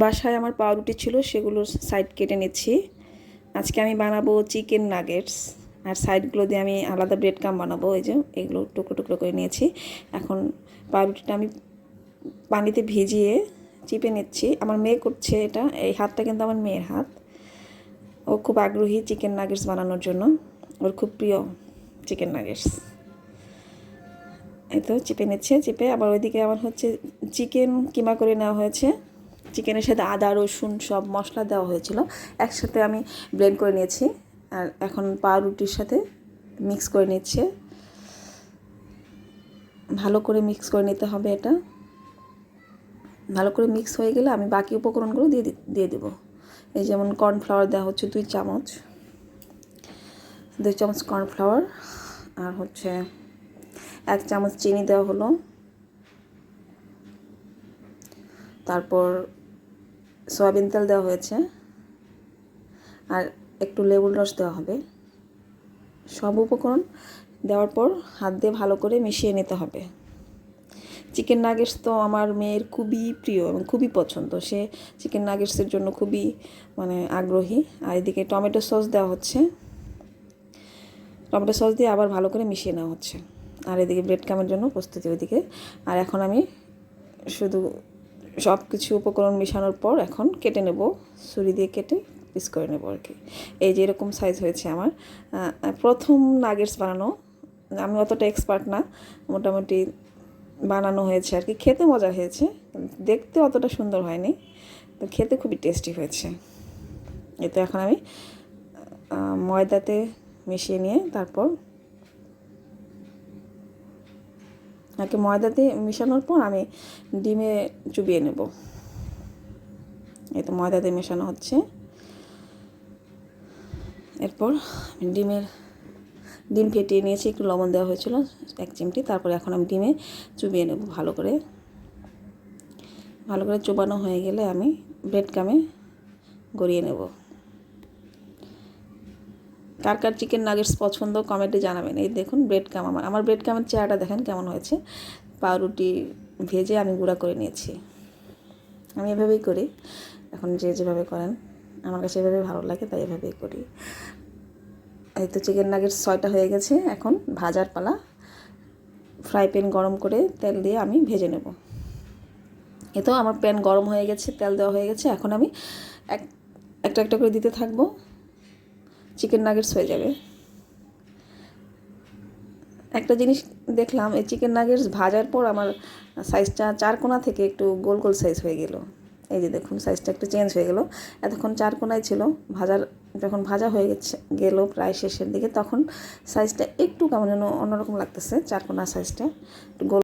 বাসায় আমার পাউরুটি ছিল, সেগুলোর সাইড কেটে নিচ্ছি। আজকে আমি বানাবো চিকেন নাগেটস আর সাইডগুলো দিয়ে আমি আলাদা ব্রেড কাম বানাবো, এই যে এগুলো টুকরো টুকরো করে নিয়েছি। এখন পাউরুটিটা আমি পানিতে ভিজিয়ে চিপে নিচ্ছি। আমার মেয়ে করছে এটা, এই হাতটা কিন্তু আমার মেয়ের হাত। ও খুব আগ্রহী চিকেন নাগেটস বানানোর জন্য। ওর খুব প্রিয় চিকেন নাগেটস এই তো চিপে নিচ্ছে, চিপে আবার ওইদিকে আমার হচ্ছে চিকেন কিমা করে নেওয়া হয়েছে। চিকেনের সাথে আদা, রসুন সব মশলা দেওয়া হয়েছিল। একসাথে আমি ব্লেন্ড করে নিয়েছি। আর এখন পাউরুটির সাথে মিক্স করে নিচ্ছে। ভালো করে মিক্স করে নিতে হবে এটা। ভালো করে মিক্স হয়ে গেলে আমি বাকি উপকরণগুলো দিয়ে দিয়ে দেবো। এই যেমন কর্নফ্লাওয়ার দেওয়া হচ্ছে দুই চামচ। দুই চামচ কর্নফ্লাওয়ার আর হচ্ছে এক চামচ চিনি দেওয়া হলো। তারপর সয়াবিন তেল দেওয়া হয়েছে। আর একটু লেবুর রস দেওয়া হবে। সব উপকরণ দেওয়ার পর হাত দিয়ে ভালো করে মিশিয়ে নিতে হবে। চিকেন নাগেটস তো আমার মেয়ের খুবই প্রিয় এবং খুবই পছন্দ। সে চিকেন নাগেটসের জন্য খুবই মানে আগ্রহী। আর এদিকে টমেটো সস দেওয়া হচ্ছে। টমেটো সস দিয়ে আবার ভালো করে মিশিয়ে নেওয়া হচ্ছে। আর এদিকে ব্রেড কামের জন্য প্রস্তুতি ওইদিকে। আর এখন আমি শুধু সব কিছু উপকরণ মেশানোর পর এখন কেটে নেব, ছুরি দিয়ে কেটে পিস করে নেব আর কি। এই যে এরকম সাইজ হয়েছে আমার। প্রথম নাগেটস বানানো। আমি অতটা এক্সপার্ট না, মোটামুটি বানানো হয়েছে আর কি। খেতে মজা হয়েছে, দেখতে অতটা সুন্দর হয়নি, তো খেতে খুবই টেস্টি হয়েছে। এতে এখন আমি ময়দাতে মিশিয়ে নিয়ে তারপর আগে ময়দাতে মেশানোর পর আমি ডিমে চুবিয়ে নেব। এই তো ময়দাতে মেশানো হচ্ছে। এরপর ডিমের, ডিম ফেটিয়ে নিয়েছি, একটু লবণ দেওয়া হয়েছিল, এক চিমটি। তারপরে এখন আমি ডিমে চুবিয়ে নেব ভালো করে। ভালো করে চোবানো হয়ে গেলে আমি ব্রেড কামে গড়িয়ে নেব। কার কার চিকেন নাগেটস পছন্দ কমেন্টে জানাবেন। এই দেখুন ব্রেড কাম আমার। আমার ব্রেড কামের চেহারাটা দেখেন কেমন হয়েছে। পাউরুটি ভেজে আমি গুঁড়া করে নিয়েছি। আমি এভাবেই করি। এখন যে যেভাবে করেন, আমার কাছে এভাবে ভালো লাগে, তাই এভাবেই করি। এই তো চিকেন নাগেটস ছয়টা হয়ে গেছে। এখন ভাজার পালা। ফ্রাই প্যান গরম করে তেল দিয়ে আমি ভেজে নেব। এ তো আমার প্যান গরম হয়ে গেছে, তেল দেওয়া হয়ে গেছে। এখন আমি এক, একটা একটা করে দিতে থাকব। চিকেন নাগেটস হয়ে যাবে। একটা জিনিস দেখলাম, এই চিকেন নাগেটস ভাজার পর আমার সাইজটা চার কোনা থেকে একটু গোল গোল সাইজ হয়ে গেল। এই যে দেখুন সাইজটা একটু চেঞ্জ হয়ে গেল। এতক্ষণ চার কোনায় ছিল। ভাজার যখন ভাজা হয়ে গেছে, গেল প্রায় শেষের দিকে, তখন সাইজটা একটু কেমন যেন অন্যরকম লাগতেছে, চার কোনা সাইজটা গোল